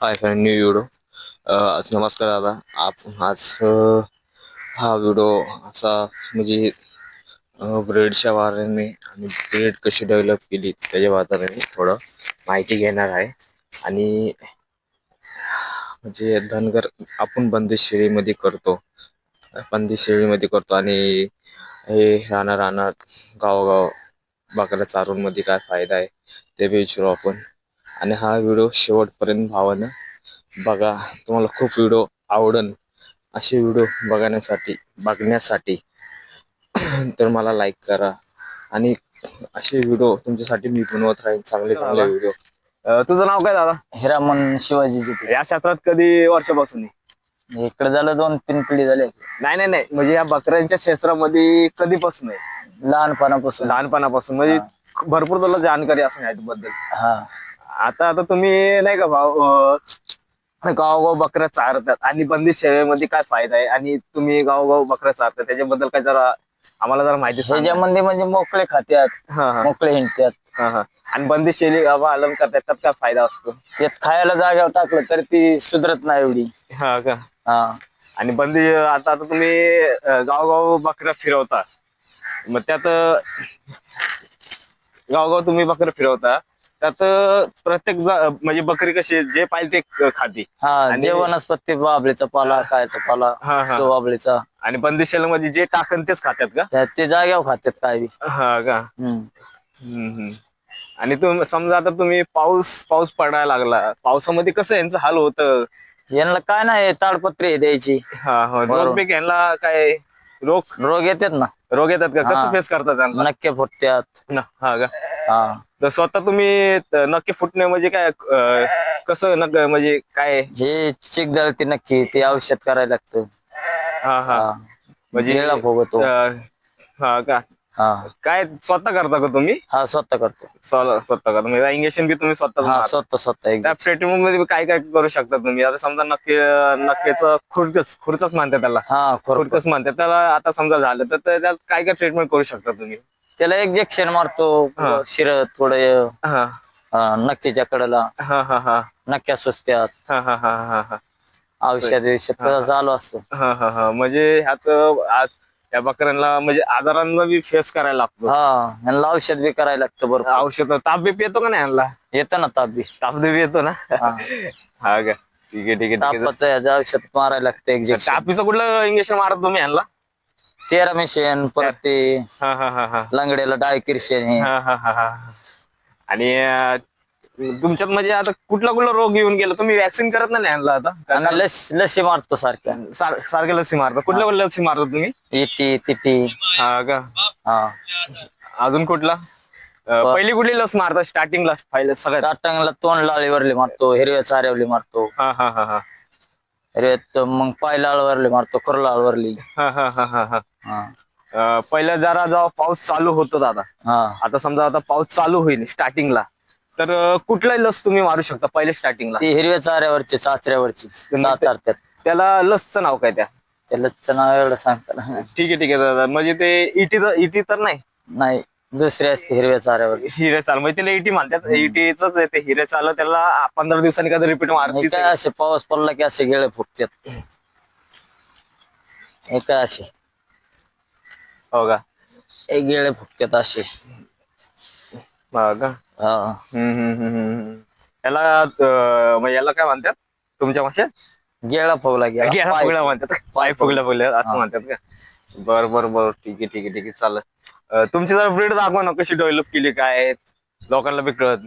Hi friend new video आज नमस्कार दादा. आपण आज हा व्हिडिओ असा म्हणजे ब्रेडच्या बारेने आणि ब्रेड कशी डेव्हलप केली त्याच्या बारेने थोडं माहिती घेणार आहे. आणि म्हणजे धनगर आपण बंदिश शेळीमध्ये करतो. बंदिश शेळीमध्ये करतो आणि हे राहणार राहणार गावोगाव बकऱ्या चारूंमध्ये काय फायदा आहे ते बी विचारू आपण. आणि हा व्हिडिओ शेवटपर्यंत भावानं बघा. तुम्हाला खूप व्हिडिओ आवडन. असे व्हिडिओ बघण्यासाठी बघण्यासाठी तर मला लाईक करा. आणि असे व्हिडिओ तुमच्यासाठी मी बनवत राहीन. चांगले चांगले व्हिडिओ तुझं नाव काय दादा? हिरामन शिवाजी जिथे. या क्षेत्रात कधी वर्षापासून आहे? इकडे झालं दोन तीन पिढी झाले. नाही नाही नाही. म्हणजे या बकऱ्यांच्या क्षेत्रामध्ये कधीपासून आहे? लहानपणापासून. लहानपणापासून. म्हणजे भरपूर तुला जाणकारी असं बद्दल हा. आता आता तुम्ही नाही का भाऊ गावोगाव बकऱ्या चारतात. आणि बंदिश शेळीमध्ये काय फायदा आहे? आणि तुम्ही गावोगाव बकऱ्या चारतात. त्याच्याबद्दल काय जरा आम्हाला जरा माहिती सांगा. ह्याच्यामध्ये म्हणजे मोकळे खात्यात हा हा. मोकळे हिंडत्यात. हा हा. आणि बंदिश शेळी गावा आलम करतात त्यात काय फायदा असतो? त्यात खायला जाग्यावर टाकलं तर ती सुधरत नाही एवढी. हा का? हा. आणि बंदी आता आता तुम्ही अ, गावगाव बकऱ्या फिरवता. मग त्यात अ, गावगाव तुम्ही बकऱ्या फिरवता. त्यात प्रत्येक जा- म्हणजे बकरी कशी जे पाहिजे ते खाती. हा आणि- जे वनस्पती बाबळीचा पाला कायचा पाला हा, हा. आणि बंदिशमध्ये जे टाकन तेच खात्यात का? ते जाग्यावर खात्यात काय बी. हा का? हम्म. हम्म, हम्म. आणि तुम समजा आता तुम्ही पाऊस पाऊस पडायला लागला. पावसामध्ये कसं यांचं हाल होतं? यांना काय नाही ताडपत्री द्यायची. हा हा. बरोबर. बीक यांना काय? रोग? रोग येतात ना. रोग येतात का? कसं हा. फेस करतात त्यांना? नक्के फुटत्यात. न- हा का? हा. तर स्वतः तुम्ही त- नक्की फुटणे म्हणजे काय अं, कसं नक म्हणजे काय? जे चिक ते नक्की ते औषध करायला लागतं. हा हा. म्हणजे गेला अं, हा का? हा. काय स्वतः करता का तुम्ही? हा स्वतः करतो. स्व- स्वतः करता. म्हणजे इंजेक्शन बी तुम्ही स्वतः हा स्वतः स्वतः त्या ट्रीटमेंटमध्ये काय काय करू शकता तुम्ही? आता समजा नक्की नक्कीच खुर्कस खुर्चच मानते त्याला. हा. खुर्कस मानते त्याला आता समजा झालं तर त्या- त्यात काय काय ट्रीटमेंट करू शकता तुम्ही? त्याला इंजेक्शन मारतो हा. शिरत थोडं हा. अं, नक्कीच्या कडेला. हा हा हा. नक्क्या सुस्त्यात हा हा हा हा हा. औषध हा. चालू असतं. हा हा हा. म्हणजे ह्यात आज या बकऱ्यांना म्हणजे आजारांना बी फेस करायला लागतो. हा यांना औषध बी करायला लागतं बरोबर औषध ताप बीप येतो का नाही यांना येतं ना ताप बी. ताप बी येतो ना? हा. का? ठीक आहे ठीक आहे तापाचं औषध मारायला लागतं इंजेक्शन तापीचं कुठलं इंजेक्शन मारत तुम्ही यांना तेरा मिशन परत ते लंगड्याला डायकिरशन हे. हा, हा, हा, हा. आणि तुमच्यात म्हणजे आता कुठला कुठला रोग येऊन गेला? तुम्ही वॅक्सिन करत नाही यांना आता? आणि लस लसी मारतो सारख्या. सार- सारख्या लसी मारता. कुठल्या कुठल्या लसी मारता तुम्ही? इटी तिटी. हा का? हा. अजून कुठला? अं, पहिली कुठली लस मारता? स्टार्टिंगला पहिलं सगळ्यात? टाटांगला तोंड लाळीवरली मारतो हिरव्या चाऱ्यावरली मारतो. हा हा हा हा. हिरव्यात मग पाय लाळवरली मारतो खुरलाळवरली हा हा हा हा हा. हा. अं, पहिलं जरा जेव्हा पाऊस चालू होतो दादा हा. आता समजा आता पाऊस चालू होईल स्टार्टिंगला तर कुठलाही लस तुम्ही मारू शकता पहिले स्टार्टिंगला ती हिरव्या चाऱ्यावरची चाचऱ्यावरची चारत्यात त्याला लसचं नाव काय त्या? त्याला नाव एवढं सांगता. ठीक आहे ठीक आहे दादा. म्हणजे ते इटीचं इटी तर नाही? नाही दुसरी असते हिरव्या चाऱ्यावर. हिरे चाल म्हणजे त्याला इटी म्हणतात. इटीच ते. हिरे चाल त्याला पंधरा दिवसांनी कधी रिपीट हे मारतीच काय असे पाऊस पडला की असे गेळे फुटतात. हे काय असे? हो का? हे गेळे फुटतात असे. हो का? हा. हम्म, हम्म, हम्म, हम्म. याला अं, म्हणजे याला काय म्हणतात? तुमच्या भाषेत गेळा फुगला गेला गेला. फुगला म्हणतात. पाय फुगला. फुगल्या असं. म्हणतात का? बर बर बर. ठीक आहे ठीक आहे ठीक आहे. चालेल. अं, तुमची जरा ब्रीड दाखवा ना कशी डेव्हलप केली काय आहे. लोकांना बी कळत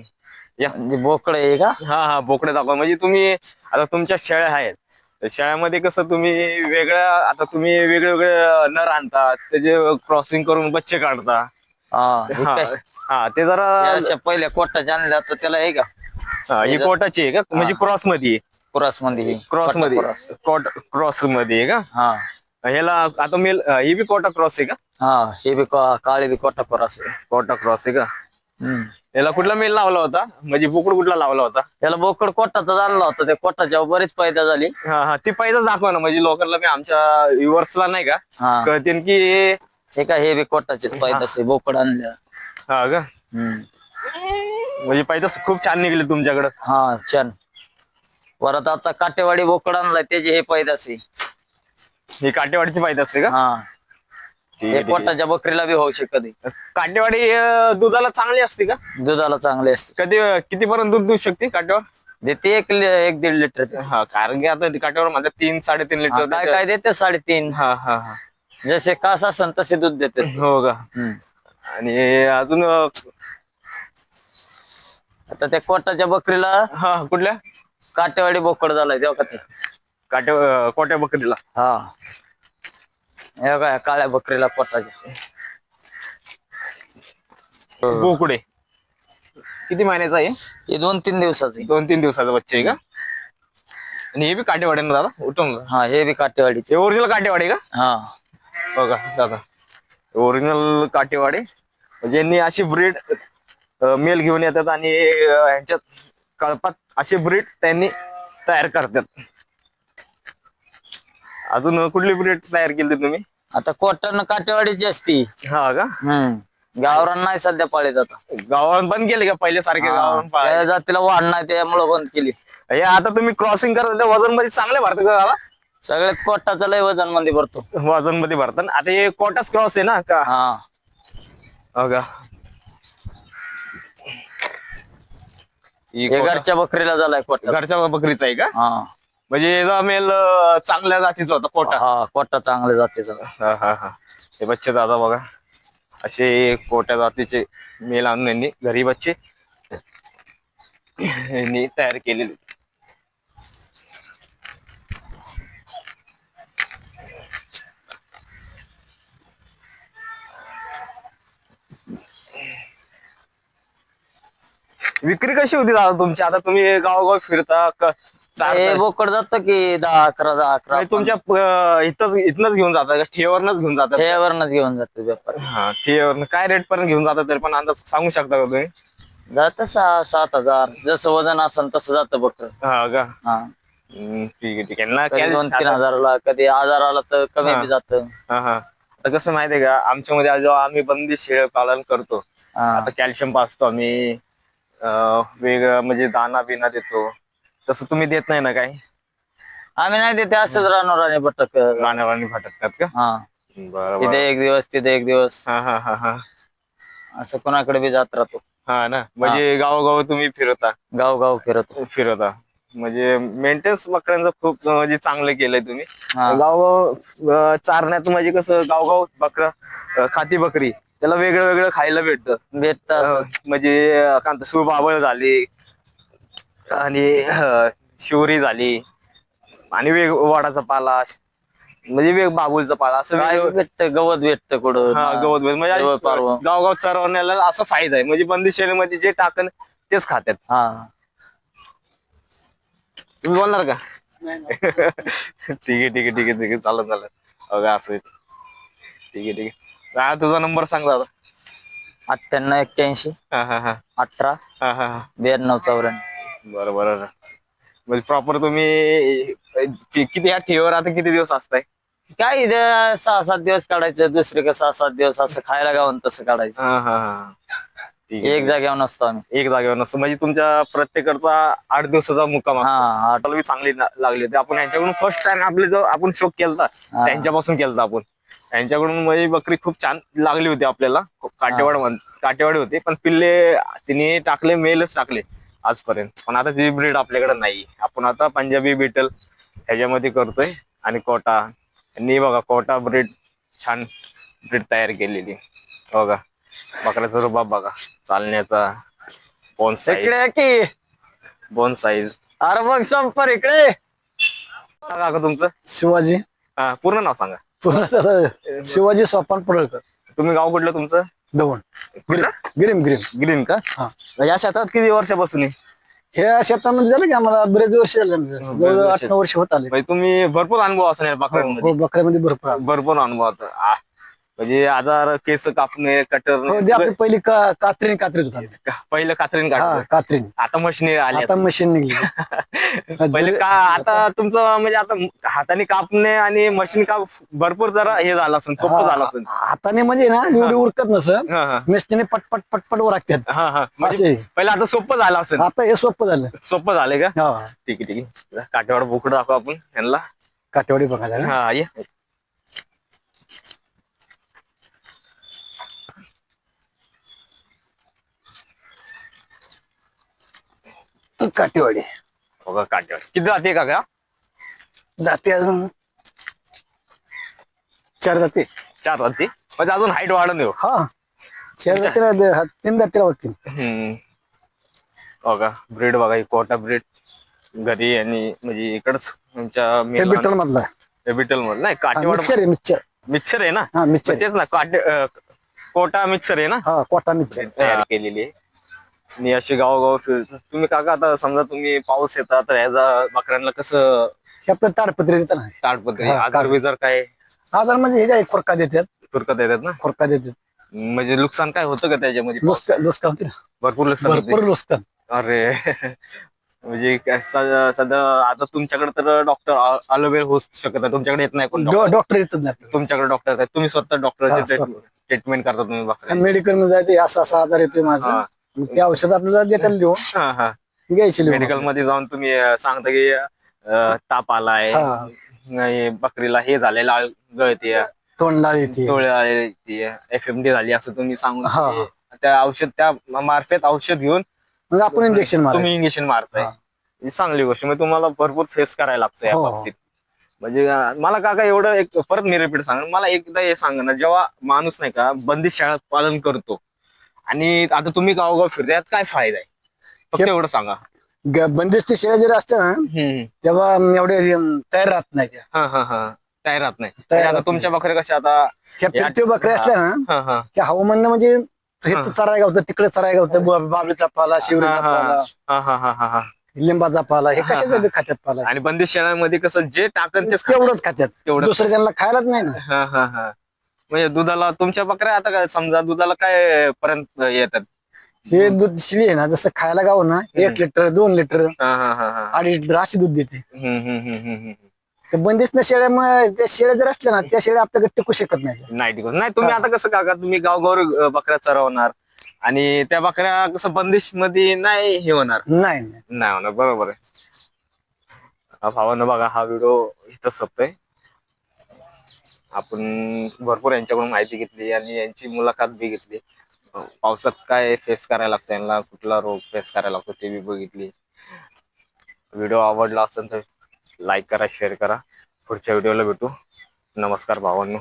या. म्हणजे बोकड आहे का? हा हा बोकडे दाखवा. म्हणजे तुम्ही आता तुमच्या शेळ्या आहेत. तर शेळ्यामध्ये कसं तुम्ही वेगळ्या आता तुम्ही वेगळे वेगळे नर आणतात. त्याचे क्रॉसिंग करून बच्चे काढता. हा. हे. हा? हा, ते जरा पहिल्या कोटा आणल्या तर त्याला आहे का? हा, ही कोटाची आहे का? म्हणजे क्रॉसमध्ये पुरासमध्ये क्रॉस. मध्ये कोटा क्रॉसमध्ये आहे का? हा. ह्याला आता मेल ही बी कोटा क्रॉस आहे का? हा हे बी का- काळी बी कोटा पुरास आहे. कोटा क्रॉस आहे का? हम्म. याला कुठला मेल लावला होता? म्हणजे बोकड कुठला लावला होता? त्याला बोकड कोटाचा आणला होता. त्या कोटाच्या बरीच पैदा झाली. हा हा. ती पहिलाच दाखवा ना. म्हणजे लोकांना मी आमच्या व्ह्युअर्सला नाही का? हा. कळतील की हे- काय हे बी कोटाचे आहे बोकड आणल्या. हा का? हम्म. म्हणजे पैदास खूप छान निघले तुमच्याकडं. हा छान. परत आता काटेवाडी बोकड आणलाय त्याची हे पैदासी. ही काटेवाडीची पाहिजे असते का? हा. ठीक आहे, हे ठीक आहे. पोटाच्या बकरीला बी होऊ शकत काटेवाडी अं, दुधाला चांगली असते का? दुधाला चांगले असते. कधी किती पर्यंत दूध देऊ शकते काटेवर देते एक लि- एक दीड लिटर. हा कारण की आता काटेवर म्हणतात तीन साडेतीन लिटर काय काय देते? साडेतीन. हा हा हा. जसे कास असन तसे दूध देते हो का. आणि अजून आता त्या कोटाच्या बकरीला हा कुठल्या? काटेवाडी बोकड झालाय तेव्हा का ते. काटे कोट्या बकरीला. हा. हे काय काळ्या बकरीला कोटाच्या. बोकडे. किती महिन्याचा आहे? हे दोन तीन दिवसाचे दोन तीन दिवसाचा बच्चे आहे का? आणि हे बी काटेवाडी ना दादा उठून. हा हे बी काटेवाडीचे. हे ओरिजिनल काटेवाडी का? हा. बघा दादा. ओरिजिनल काटेवाडी. म्हणजे यांनी अशी ब्रीड मेल घेऊन येतात आणि अं, ह्यांच्यात कळपात अशी ब्रीड त्यांनी तयार करतात. अजून कुठली ब्रीड तयार केली तुम्ही? आता कोटानं काटेवाडीची असती. हा का? गावरान नाही सध्या पाळीत आता. गावात बंद केले का पहिले सारखे गावात त्या जातीला वाढ नाही त्यामुळे बंद केली. हे आता तुम्ही क्रॉसिंग करत वजनमध्ये चांगले भरतात का दादा? सगळ्यात कोटाचं लय वजनमध्ये भरतो. वजनमध्ये भरतात आता हे कोटाच क्रॉस आहे ना का? हा. हो का ही हे कोटा- घरच्या बकरीला झालाय कोटा. घरच्या बकरीचा आहे का? हा. म्हणजे याचा मेल अं, चांगल्या जातीचा होता कोटा. हा कोटा चांगल्या जातीचा. हा हा हा. हे बच्चे दादा बघा. असे कोट्या जातीचे मेल आणून यांनी घरी बच्चे यांनी तयार केलेले. विक्री कशी होती दादा तुमची? आता तुम्ही गावोगाव फिरता क- बोकड जात की दहा अकरा दहा अकरा म्हणजे तुमच्या अं, इथंच इथनच घेऊन जातात का? ठेवरनच घेऊन जातात ठेवरनच घेऊन जातो व्यापार. हा ठेवरनं. काय रेट पर्यंत घेऊन जातात तरी पण अंदाज सांगू शकता का तुम्ही? जात सहा सात हजार. जसं वजन असेल तसं जातं बकरं हा का? हा. हम्म, ठीक आहे ठीक आहे. ना कधी दोन तीन हजाराला कधी हजार आला तर कमी. बी जात. हा हा. आता कसं माहितीये का आमच्यामध्ये आज जेव्हा आम्ही बंदी शेळ पालन करतो आता कॅल्शियम पाचतो आम्ही. वेगळं म्हणजे दाना बिना देतो. तसं तुम्ही देत नाही ना काय आम्ही नाही देते असंच आणि बटक राण्यावाणी भटकतात का? हा. बरोबर तिथे एक दिवस तिथे एक दिवस. हा हा हा हा. असं कोणाकडे बी जात राहतो. हा ना? म्हणजे गावोगाव तुम्ही फिरता? गाव गाव फिरतो. फिरवता म्हणजे मेंटेन्स बकऱ्यांचं खूप अं, म्हणजे चांगलं केलंय तुम्ही. हा. गावगाव अं, चारण्यात म्हणजे कसं गावगाव बकरा अं, खाती बकरी. त्याला वेगळं वेगळं खायला भेटतं. भेटत म्हणजे म्हणतात, सुबाबळ झाली. आणि शिवरी झाली. आणि वेग वडाचा पाला म्हणजे वेग बाबुलचा पाला असं भेटत गवत भेटत कुठं? हा गवत बिवत. म्हणजे. गावगाव चरवण्याला असा फायदा आहे. म्हणजे बंदी शेळीमध्ये जे टाकन तेच खात्यात. हा. तुम्ही बोलणार का? ठीक आहे ठीक आहे ठीक आहे ठीक आहे. चालत चालत. असं. ठीक आहे ठीक आहे. हा तुझा नंबर सांग दादा. अठ्ठ्याण्णव एक्क्याऐंशी. हा हा हा. अठरा. हा हा हा. ब्याण्णव चौऱ्याण्णव. बरं बरं म्हणजे प्रॉपर तुम्ही किती या ठेवर आता किती दिवस असताय? काय इथे सहा सात दिवस काढायचं दुसरे का सहा सात दिवस असं खायला गावून तसं काढायचं. हा हा हा. ठीक आहे. एक जागेवर नसतो आम्ही. एक जागेवर नसतं. म्हणजे तुमच्या प्रत्येकडचा आठ दिवसाचा मुक्काम असतो. हा आठ आपल्याला बी चांगली ला- लागली होती. आपण यांच्याकडून फर्स्ट टाइम आपले जो आपण शोक केलता हा. त्यांच्यापासून केलता आपण. त्यांच्याकडून म्हणजे बकरी खूप छान लागली होती आपल्याला. खूप काटेवाड म्हण काटेवाडी होती पण पिल्ले तिने टाकले मेलच टाकले आजपर्यंत. पण आता ती ब्रीड आपल्याकडे नाही आपण आता पंजाबी बिटल ह्याच्यामध्ये करतोय आणि कोटा. यांनी बघा कोटा ब्रीड छान ब्रीड तयार केलेली. बघा बकऱ्याचा रुबाब बघा. चालण्याचा बोन साईज इकडे की. बोन साईज अरे मग संपर इकडे. सांगा का तुमचं? शिवाजी. हा, पूर्ण नाव सांगा. पुन्हा शिवाजी सोपान पडळकर तुम्ही गाव कुठलं तुमचं? दवण ग्रीम. ग्रीम ग्रीन का? हा. या शेतात किती वर्षापासून आहे? हे शेतामध्ये झालं की आम्हाला बरेच वर्ष झाले. जवळजवळ आठ नऊ वर्ष होत आले. म्हणजे तुम्ही भरपूर अनुभव असणार हो, बकऱ्यांमध्ये हो, बकऱ्यामध्ये. भरपूर आलं. भरपूर अनुभव आता. आ, म्हणजे आजार केस कापणे कटर हो जे आपली पहिली का- कात्रीने कात्रीत होता पहिलं कात्रीन हा कात्रीन. आता मशीनी आली आता मशीन निघली. पहिले का आता तुमचं म्हणजे आता हाताने कापणे आणि मशीन काप भरपूर जरा हे झालं असेल सोपं झालं असेल. हा, हाताने म्हणजे ना एवढी उरकत नसं हा हा. मेस्टीने पटपट पटपट उरकतात. हा हा. म्हणजे असे. पहिलं आता सोपं झालं असेल. आता हे सोपं झालं. सोपं झालंय का? हा. ठीक आहे ठीक आहे. काठेवाड बोकड दाखव आपण यांना काटेवाडी बघा जरा. हा ये. काटेवाडी. बघा काठेवाड किती जाते काका? जाते अजून. चार जाते. चार जाते? म्हणजे अजून हाईट वाढून येऊ हा. चार जातीला द- हा, तीन जातीला होतील हम्म. बघा ब्रीड बघा ही कोटा ब्रीड घरी आणि म्हणजे इकडच तुमच्या हे बिठ्ठल मधला. बिटलमध्ये नाही काठेवाड मिक्सर आहे मिक्सर मिक्सर आहे ना? हा मिक्सर तेच ना काटे अं, कोटा मिक्सर आहे ना? हा कोटा मिक्सर तयार केलेली आहे. आणि अशी गावोगाव फिरत तुम्ही काका आता समजा तुम्ही पाऊस येतात तर ह्याचा बकऱ्यांना कसं हे आपलं ताडपत्री देतात ना. ताडपत्री. हा, आजार बिजार काय? आजार म्हणजे हे काय खुरका देतात? फुरकत येतात ना? खुरका देतात. म्हणजे नुकसान काय होतं का त्याच्यामध्ये? लुसका लुसका होते ना. भरपूर नुकसान होते. भरपूर लुसकान अरे. म्हणजे काय स- सध्या आता तुमच्याकडे तर डॉक्टर अलोवेर होऊ शकत नाही. तुमच्याकडे येत नाही कोण डॉ- doctor. डॉक्टर येतात ना तुमच्याकडे डॉक्टर आहेत. तुम्ही स्वतः हा, डॉक्टरचे स्वतः. ट्रीटमेंट करता तुम्ही. मेडिकलमध्ये जायचं असा असा आजार येतोय माझा. हा. मग ते औषध आपल्याला देताना लिहून हा हा. घ्यायची लिहून. मेडिकलमध्ये जाऊन तुम्ही अं, सांगता की अं, ताप आलाय हा. नाही बकरीला हे झाले लाल गळते तोंड लाल येते डोळे एफ एम डी झाली असं तुम्ही सांगून हा. ते- त्या औषध त्या मार्फत औषध घेऊन मग आपण इंजेक्शन मार तुम्ही इंजेक्शन मारताय. हा. ही चांगली गोष्ट. म्हणजे तुम्हाला भरपूर फेस करायला लागतं या हो. बाबतीत. म्हणजे अं, मला काका एवढं एक परत मी रिपीट सांग मला एकदा हे सांग ना जेव्हा माणूस नाही का बंदिश शाळा पालन करतो आणि आता तुम्ही गावोगाव फिरता यात काय फायदा आहे? फक्त एवढं सांगा. बंदिस्त शेळ्या जरी असत्या ना हम्म. तेव्हा एवढे तयार राहत नाही त्या. हा हा हा. तयार राहत नाही. तयार आणि आता राहत तुमच्या बकऱ्या कशा आता? ह्या या- फिरत्या बकऱ्या असल्या ना हा हा. त्या हवामान म्हणजे हे हा. चराय गावतं तिकडे चराय गावतं ब- बाबळीचा पाला शिवरीचा हा, हा. पाला हा हा हा हा हा. लिंबाचा पाला हे हा, कशाचा हा. बी खात्यात पाला? आणि बंदिश शाळांमध्ये कसं जे टाकन तेच खातात. तेवढंच खात्यात. तेवढं दुसरं त्यांना खायलाच नाही ना. हा हा हा. म्हणजे दुधाला तुमच्या बकऱ्या आता काय समजा दुधाला काय पर्यंत येतात? हे दूध शिळी आहे ना जसं खायला गाव ना एक लिटर दोन लिटर हा हा हा हा. अडीच लिटर अशी दूध देते. हम्म, हम्म, हम्म, हम्म, हम्म. ते बंदिस्त शेळ्या मग त्या शेळ्या जर असल्या ना त्या शेळ्या आपल्याकडे टिकू शकत नाही. नाही ठीक. नाही तुम्ही आता कसं काका तुम्ही गावगावर अं, बकऱ्या चरवणार आणि त्या बकऱ्या कसं बंदिशमध्ये नाही हे होणार? नाही नाही. नाही होणार बरोबर आहे. हा, भावानं बघा हा व्हिडिओ इथं संपतोय. आपण भरपूर यांच्याकडून माहिती घेतली आणि यांची मुलाखत बी घेतली. पावसात काय फेस करायला लागतं यांना? कुठला रोग फेस करायला लागतो ते बी बघितली. व्हिडिओ आवडला असेल तर लाईक करा शेअर करा. पुढच्या व्हिडिओला भेटू. नमस्कार भावांनो.